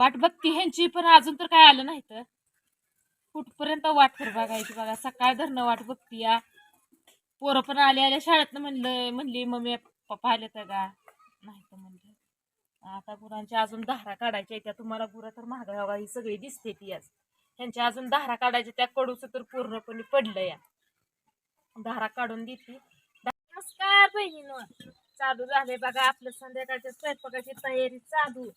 वाट बघती ह्यांची पण अजून तर काय आलं नाही तर. कुठपर्यंत वाट तर बघायची बघा. सकाळ धरणं वाट बघती या. पोरं पण आले आल्या शाळेत म्हणलं म्हणली मम्मी पप्पा आले तर का? नाही तर म्हणलं आता गुरांच्या अजून धारा काढायच्या त्या तुम्हाला गुरं तर महागा ही सगळी दिसते ती आज. ह्यांच्या अजून धारा काढायच्या त्या कडूच तर पूर्णपणे पडलं या. धारा काढून देते. नमस्कार बहिणीनो. चालू झाले बघा आपलं संध्याकाळच्या स्वयंपाकाची तयारी चालू.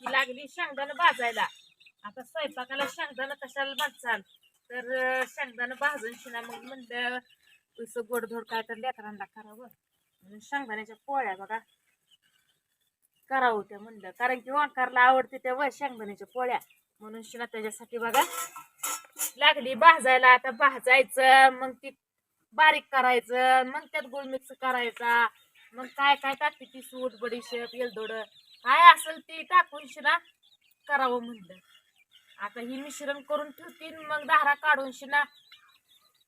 ही लागली शेंगदाणं भाजायला. आता स्वयंपाकाला शेंगदाणं कशाला भाजचाल तर शेंगदाणं भाजून शिना मग म्हणलं असं गोडधोड काय तर लेकरांना करावं. म्हणून शेंगदाण्याच्या पोळ्या बघा. करावं त्या म्हणलं. कारण की वांकारला आवडते त्या व शेंगदाण्याच्या पोळ्या. म्हणून शिना त्याच्यासाठी बघा लागली भाजायला. आता भाजायचं मग ती बारीक करायचं मग त्यात गुळ मिक्स करायचा. मग काय काय टाकते ती? सूट बडीशेप येलदोडं. काय असेल ते टाकून शिरा करावं म्हणलं. आता ही मिश्रण करून ठेवतीन मग दारा काढून शिना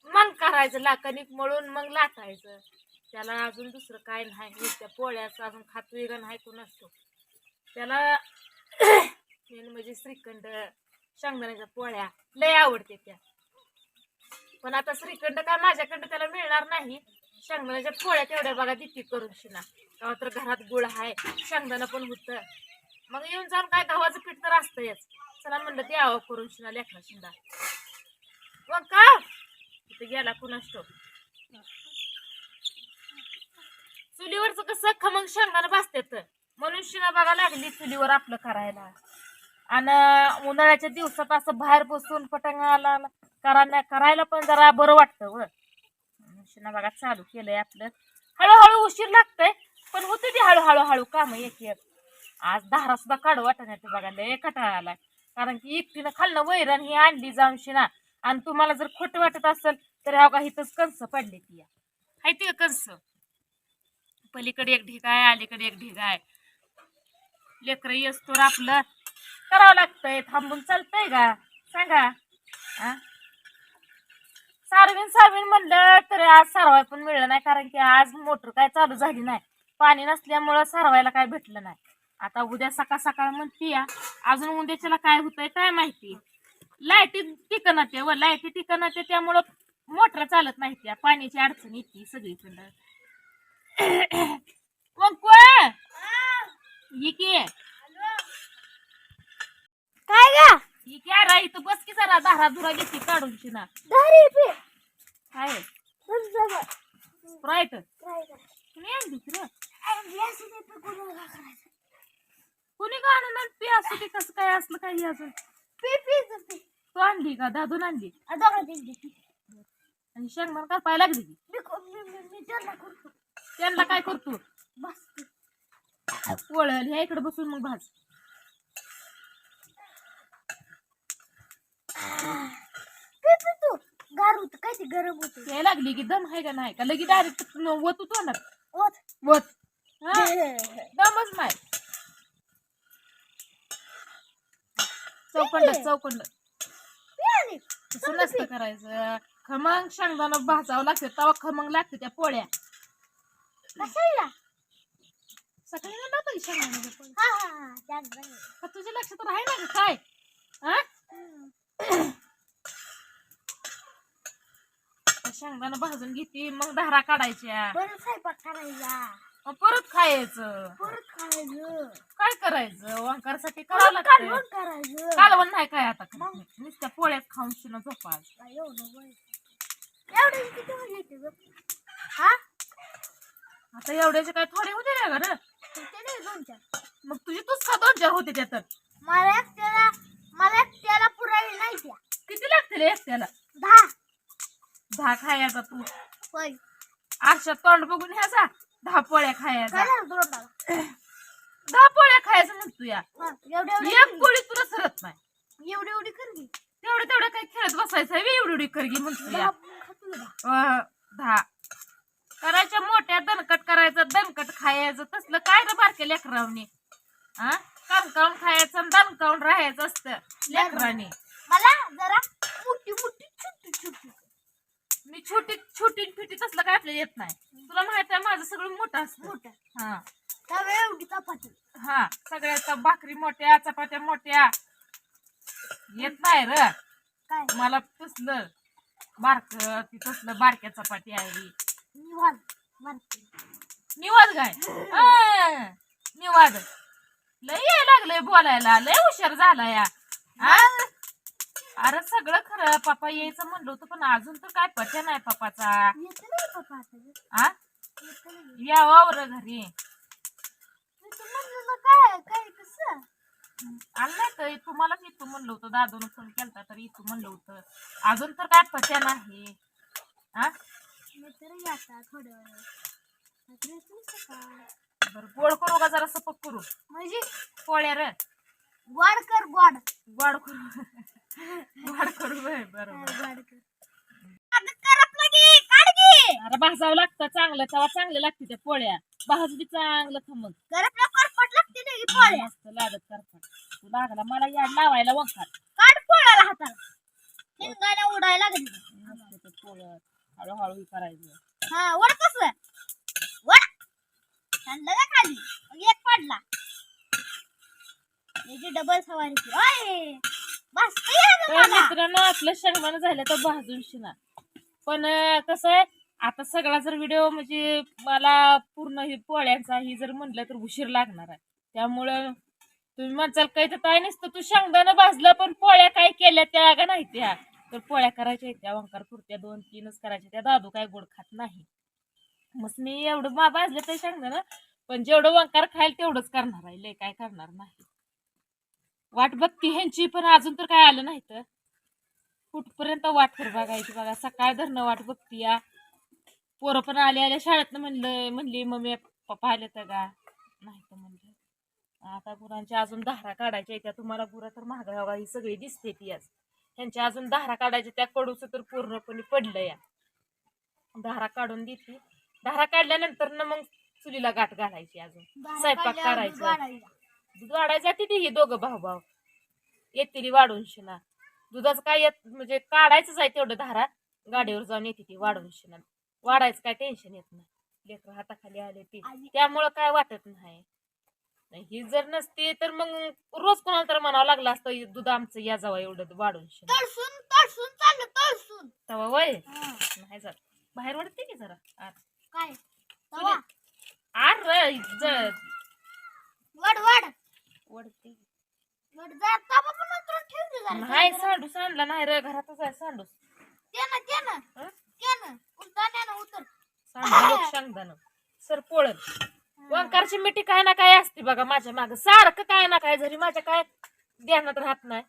मग करायचं लाकणिक मळून मग लाटायचं. त्याला अजून दुसरं काय नाही त्या पोळ्याचं अजून खातोय का नाही कोण असतो. त्याला मेन म्हणजे श्रीखंड शेंगदाण्याच्या पोळ्या लय आवडते त्या. पण आता श्रीखंड काय माझ्याकडं त्याला मिळणार नाही. शेंगदाण्याच्या पोळ्या तेवढ्या बघा दिती करून शिना. तेव्हा तर घरात गुळ आहे शेंगदाणा पण होतं. मग येऊन जाऊन काय गव्हाचं पीठ तर असतंयच. चला म्हणलं ते यावं करून शिना लेखा शिंदा. मग का? तिथे गेला कुणास तो चुलीवरचं कसं खमंग शेंगानं भाजतात म्हणून शिना बघा लागली चुलीवर आपलं करायला. आणि उन्हाळ्याच्या दिवसात असं बाहेर बसून पटंगाला करायला करायला पण जरा बरं वाटतं व. म्हणून बघा चालू केलंय आपलं. हळूहळू उशीर लागतंय पण होते ती हळूहळू हळू काम एक एक. आज धारा सुद्धा काढू वाटत नाही बघा लय कटाळा आलाय. कारण की एकटीनं खाल्लं वैरण ही आणली जाऊन शिना. आणि तुम्हाला जर खोटं वाटत असेल तर ह्या का हिथंच कंस पडले ती. हाय ते कंस. पलीकडे एक ढिगा आहे अलीकडे एक ढिगा आहे लेकरं येस्तोर आपलं. करावं लागतंय थांबून चालतंय का? सांगा. आ? सारवीन सारवीन म्हणलं तर आज सारवाय पण मिळलं नाही कारण की आज मोटर काय चालू झाली नाही. पाणी नसल्यामुळं सारवायला काय भेटलं नाही. आता उद्या सकाळ सकाळ म्हणते या अजून उद्याच्याला काय होतंय काय माहिती? लाईटी टिकणार ते व लाईटी टिकणार ते त्यामुळं मोटर चालत नाही त्या पाण्याची अडचण येते सगळीकडं. मग कोण ये की. काय गा? ही इथं बस की जरा धारा धुरा घेते काढून शिना दारी पे. काय? स्प्राईट आणली की कुणी आणून पी असं ते कसं काय असलं काही अजून. P P P. तू आणली का? दादून आणली? आणि शेंगदाणा का पाय लागली की त्यांना काय करतो? बस वळल ह्या इकडे बसून मग भाज पी पी तू गार होत काय ते गरम होत? याय लागली की दम आहे का नाही? का लगी डायरेक्ट वतू तोंडात ओत वत? हा? दमच नाही. चौकंड चौकंड. तसं नसतं करायचं. खमंग शेंगदाणा भाजावं लागते तवा खमंग लागते त्या पोळ्या. कशाला? सकाळी पोळ्या हा हा हा त्यात बघ. का तुझ्या लक्षात राही ना गं काय? हा? शेंगदाणा भाजून घेते मग धारा काढायच्या. बरं स्वयंपाक करायचा. मग परत खायचं. परत खायचं. काय करायचं? वांकारसाठी करावं परत लागतं कालवण करायचं कालवण नाही काय आता मग? नुसत्या पोळ्यात खाऊन शिना झोपाच काय एवढं वय. एवढं किती वेळ येते गं? हा? आता एवढ्याचे काय थोडे होते ना किती नाही दोन चार. मग तुझी तूच का दोन चार होते त्यात. मला मला एकट्याला पुरावी नाही त्या किती लागतील एकट्याला? दहा खायचा तू. आरशात तोंड बघून ह्याचा दहा पोळ्या खायचा. दहा पोळ्या खायचं म्हणतो या. एक पोळी तुला सरत नाही. एवढी एवढी की तेवढं तेवढं काही खेळत बसायचं एवढी एवढी करगी म्हणतो या. दहा करायच्या मोठ्या दणकट करायचं दणकट खायचं. तसलं काय रे बारक्या लेकरावनी? हा कणकावून खायचं दणकावून राहायचं असतं लेकराने. मला जरा मोठी मोठी छोटी छोटी मी छोटी छोटी फिटी तसलं काय आपल्याला येत नाही. तुला माहीत आहे माझं सगळं मोठं असतं. मोठं. हा. तवे एवढी चपाती. हा सगळ्या भाकरी मोठ्या चपात्या मोठ्या. येत नाही र. काय? मला तसलं बारक ती तसलं बारक्या चपाती आहे. निवाल मारते निवाद काय? अं, निवाद लय याय लागलंय बोलायला. लय हुशार झाला या हा? अरे सगळं खरं पप्पा यायचं म्हणलं होतं पण अजून तर काय पत्या नाही पप्पाचा. येते पप्पा आता? बरं घरी. मी तर म्हणलं ना काय काय कसं? आलं नाही तर तुम्हालाच इथं म्हणलं होतं दादून फोन केलता तर इथं म्हणलं होतं. अजून तर काय पत्या नाही. हा मी तर याचा थोड्या वेळ सकाळ बरं गोड करू का जरा सपक करू म्हणजे? पोळ्या रे. गोड कर गोड. गोड करू. गोड करू होय, बरोबर. की अरे भाजावं लागतं चांगलं तेव्हा चांगलं लागते त्या पोळ्या. भाजू बी चांगलं पोळ्या. मस्त लागत करपट. तू लागला मला याड लावायला वंखार. मस्त ते पोळं हळूहळू हे करायचं. हा डबल सवारी तर मित्रांनो आपलं शेंगदाणा झालं तर भाजून शिना पण कसं आहे आता सगळा जर व्हिडिओ म्हणजे मला पूर्ण हे पोळ्यांचा ही जर म्हणलं तर उशीर लागणार आहे. त्यामुळं तुम्ही म्हणसाल काही तर काय नसतं तू शेंगदाणा भाजलं पण पोळ्या काय केल्या त्या का नाही त्या. तर पोळ्या करायच्या त्या वंकार पुरत्या दोन तीनच करायच्या त्या दादू काय गोड खात नाही. मग मी एवढं मा भाजलं तर शेंगदाणा पण जेवढं वंकार खाईल तेवढंच करणार आहे. लय काय करणार नाही. वाट बघती ह्यांची पण अजून तर काय आलं नाही तर. कुठपर्यंत वाट कर बघायची बघा सकाळ धरणं वाट बघती या. पोरं पण आले आल्या शाळेतनं म्हणलं म्हणली मम्मी पप्पा आले तर का? नाही तर म्हणलं आता गुरांच्या अजून धारा काढायच्या त्या तुम्हाला गुरं तर महागा बघा ही सगळी दिसते ती आज. ह्यांच्या अजून धारा काढायच्या त्या कडूचं तर पूर्णपणे पडलं या. धारा काढून देते. धारा काढल्यानंतर ना मग चुलीला गाठ घालायची अजून. स्वयंपाक करायचा. दूध वाढायला जाते ती ही दोघं भाऊ भाऊ येते ती वाढून शिना. दुधाचं काय येत म्हणजे काढायचंच आहे तेवढं धारा. गाडीवर जाऊन येते ती वाढून शिना. वाढायचं काय टेन्शन येत नाही. लेकर हाताखाली आले ती. त्यामुळं काय वाटत नाही. ही जर नसती तर मग रोज कोणाला तर म्हणावं लागलं असतं "हे दूध आमचं या जावं एवढं वाढून तळसून तळसून चाललं तळसून. तवा वय. नाही जात. बाहेर वाढते की जरा? आत. काय? तवा? आर वड वड. वडते. नाही सांडूस आणला नाही रे घरातच आहे सांडूस. ना ना. ना. ना सांडलं सर पोळत वंकारची मिठी काय ना काय असते बघा माझ्या माग. सारखं काय ना काय जरी माझ्या काय ध्यानात राहत नाही.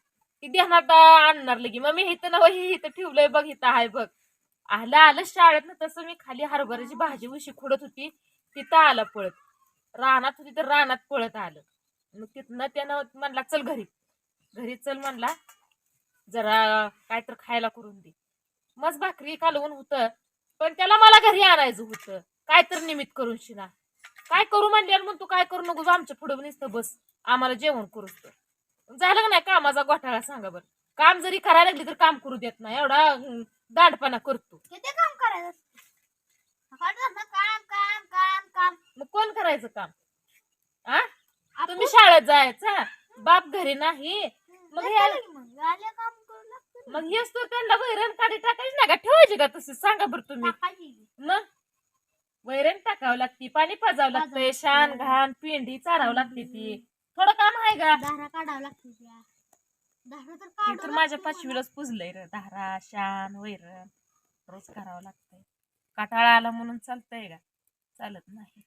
ती ध्यानात आणणार लगी. मग मी इथं हे इथं ठेवलंय बघ इथं आहे बघ. आलं आलं शाळेत ना तसं मी खाली हरभऱ्याची भाजी उशी खुडत होती. तिथं आलं पळत. रानात होती तर रानात पळत आलं. मग तिथनं त्यानं म्हणला चल घरी. घरी चल म्हणला जरा काय तर खायला करून दे. मस्त भाकरी कालवून होतं पण त्याला मला घरी आणायचं होतं. काय तर निमित्त करून शिना. काय करू म्हणल्यावर मग तू काय करू नको आमच्या पुढे नुसतं बस. आम्हाला जेवण करू झालं का नाही कामाचा घोटाळा? सांगा बरं. काम जरी करायला लागली तर काम करू देत नाही. एवढा दांडपणा करतो. किती काम करायचं काम काम काम काम. मग कोण करायचं काम? तुम्ही शाळेत जायचा बाप घरी नाही. मग हे- मग. आले काम करू लागतं ना. मग हेच तर त्यांना वैरण काढी टाकायची ना का? ठेवायची का तसं? सांगा बरं तुम्ही. टाकायची. मग? वैरण टाकावं लागती पाणी पाजावं लागतंय शान घाण पिंडी चारावं लागते ती. थोडं काम आहे का? धारा काढावं लागते त्या. धारा तर मी काढू तर माझ्या पाचवीलाच पुजलंय र. धारा शान वैरण रोज करावं लागतंय. काटाळा आला म्हणून चालतंय का? चालत नाही.